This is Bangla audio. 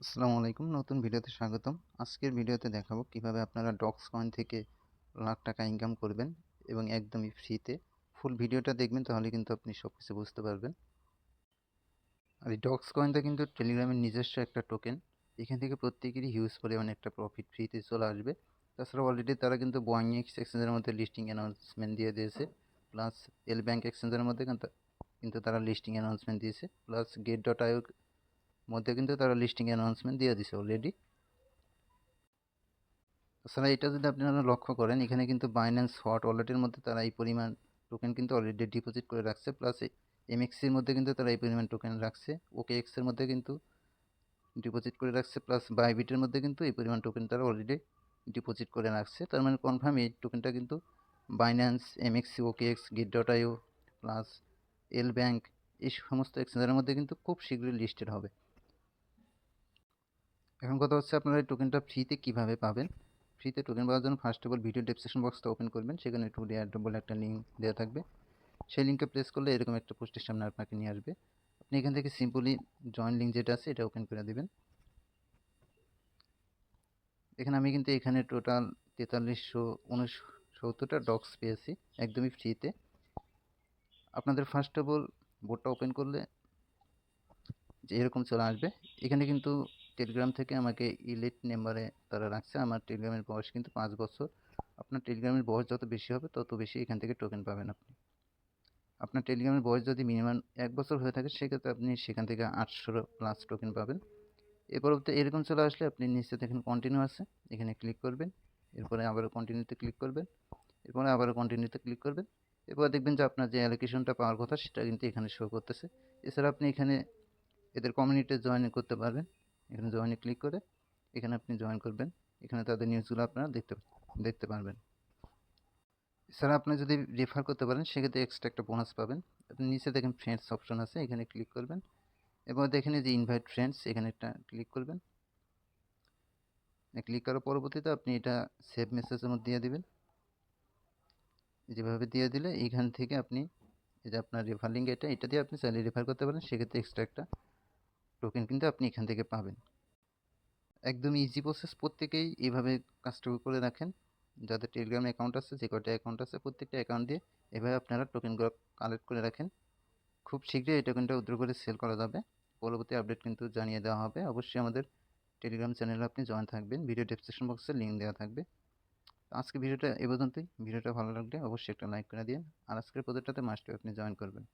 আসসালামু আলাইকুম, নতুন ভিডিওতে স্বাগতম। আজকের ভিডিওতে দেখাবো কীভাবে আপনারা ডক্স কয়েন থেকে লাখ টাকা ইনকাম করবেন এবং একদমই ফ্রিতে ফুল ভিডিওটা দেখবেন, তাহলে কিন্তু আপনি সব কিছু বুঝতে পারবেন। আর এই ডক্স কয়েনটা কিন্তু টেলিগ্রামের নিজস্ব একটা টোকেন এখান থেকে প্রত্যেকেরই হিউজ পরিমাণে একটা প্রফিট ফ্রিতে চলে আসবে। তাছাড়া অলরেডি তারা কিন্তু বোয়িং এক্স এক্সচেঞ্জের মধ্যে লিস্টিং অ্যানাউন্সমেন্ট দিয়ে দিয়েছে। প্লাস এল ব্যাংক এক্সচেঞ্জের মধ্যে কিন্তু তারা লিস্টিং অ্যানাউন্সমেন্ট দিয়েছে। প্লাস গেট ডট আইও মধ্যে কিন্তু তারা লিস্টিং অ্যানাউন্সমেন্ট দিয়ে দিছে অলরেডি তাছাড়া এটা যদি আপনারা লক্ষ্য করেন, এখানে কিন্তু বাইন্যান্স হট ওয়ালেটের মধ্যে তারা এই পরিমাণ টোকেন কিন্তু অলরেডি ডিপোজিট করে রাখছে। প্লাস এমএক্সির মধ্যে কিন্তু তারা এই পরিমাণ টোকেন রাখছে। ওকে এক্সের মধ্যে কিন্তু ডিপোজিট করে রাখছে। প্লাস বাইবিটের মধ্যে কিন্তু এই পরিমাণ টোকেন তারা অলরেডি ডিপোজিট করে রাখছে। তার মানে কনফার্ম এই টোকেনটা কিন্তু Binance MEXC OK X gate dot IO plus L bank এই সমস্ত এক্সচেঞ্জের মধ্যে কিন্তু খুব শীঘ্রই লিস্টেড হবে। এখন কথা হচ্ছে আপনারা এই টোকেনটা ফ্রিতে কীভাবে পাবেন? ফ্রিতে টোকেন পাওয়ার জন্য first of all video description বক্সটা ওপেন করবেন। সেখানে একটু রেয়ার বলে একটা লিঙ্ক দেওয়া থাকবে। সেই লিঙ্কে প্রেস করলে এরকম একটা পোস্টের সামনে আপনাকে নিয়ে আসবে। আপনি এখান থেকে সিম্পলি জয়েন লিঙ্ক যেটা আছে, এটা ওপেন করে দেবেন। এখানে আমি কিন্তু এখানে টোটাল তেতাল্লিশশো উনসত্তরটা ডক্স পেয়েছি, একদমই ফ্রিতে আপনাদের ফার্স্ট অফ অল বোর্ডটা ওপেন করলে যে এরকম চলে আসবে। এখানে কিন্তু টেলিগ্রাম থেকে আমাকে ইলেট নাম্বারে তারা রাখছে। আমার টেলিগ্রামের বয়স কিন্তু পাঁচ বছর। আপনার টেলিগ্রামের বয়স যত বেশি হবে, তত বেশি এখান থেকে টোকেন পাবেন আপনি। আপনার টেলিগ্রামের বয়স যদি মিনিমাম এক বছর হয়ে থাকে, সেক্ষেত্রে আপনি সেখান থেকে আটশো প্লাস টোকেন পাবেন। এর পরবর্তী এরকম চলে আসলে আপনি নিচে দেখেন কন্টিনিউ আছে, এখানে ক্লিক করবেন। এরপরে আবারও কন্টিনিউতে ক্লিক করবেন। এরপরে আবারও কন্টিনিউতে ক্লিক করবেন। এরপর দেখবেন যে আপনার যে অ্যালোকেশনটা পাওয়ার কথা, সেটা কিন্তু এখানে শো করতেছে। এছাড়া আপনি এখানে এদের কমিউনিটিতে জয়েন করতে পারবেন। এখানে জয়েনে ক্লিক করে এখানে আপনি জয়েন করবেন। এখানে তাদের নিউজগুলো আপনারা দেখতে দেখতে পারবেন। এছাড়া আপনি যদি রেফার করতে পারেন, সেক্ষেত্রে এক্সট্রা একটা বোনাস পাবেন। আপনি নিচে দেখেন ফ্রেন্ডস অপশন আছে, এখানে ক্লিক করবেন। এবং দেখেন যে ইনভাইট ফ্রেন্ডস এখানে একটা ক্লিক করবেন। ক্লিক করার পরবর্তীতে আপনি এটা সেভ মেসেজের মধ্যে দিয়ে দিবেন। যেভাবে দিয়ে দিলে এইখান থেকে আপনি যে আপনার রেফার লিঙ্ক এটা এটা দিয়ে আপনি চাইলে রেফার করতে পারেন। সেক্ষেত্রে এক্সট্রা একটা টোকেন কিন্তু আপনি এখান থেকে পাবেন। একদম ইজি প্রসেস প্রত্যেকেই এইভাবে কাজটা করে রাখেন যাদের টেলিগ্রাম অ্যাকাউন্ট আছে, যে কটা অ্যাকাউন্ট আছে, প্রত্যেকটা অ্যাকাউন্ট দিয়ে এভাবে আপনারা টোকেনগুলো কালেক্ট করে রাখেন। খুব শীঘ্রই এই টোকেনটা উদ্র করে সেল করা যাবে। পরবর্তী আপডেট কিন্তু জানিয়ে দেওয়া হবে। অবশ্যই আমাদের টেলিগ্রাম চ্যানেলে আপনি জয়েন থাকবেন। ভিডিও ডেসক্রিপশন বক্সে লিঙ্ক দেওয়া থাকবে। আজকে ভিডিওটা এ পর্যন্তই। ভিডিওটা ভালো লাগলে অবশ্যই একটা লাইক করে দিন। আর আজকের প্রজেক্টটাতে মাস্টে আপনি জয়েন করবেন।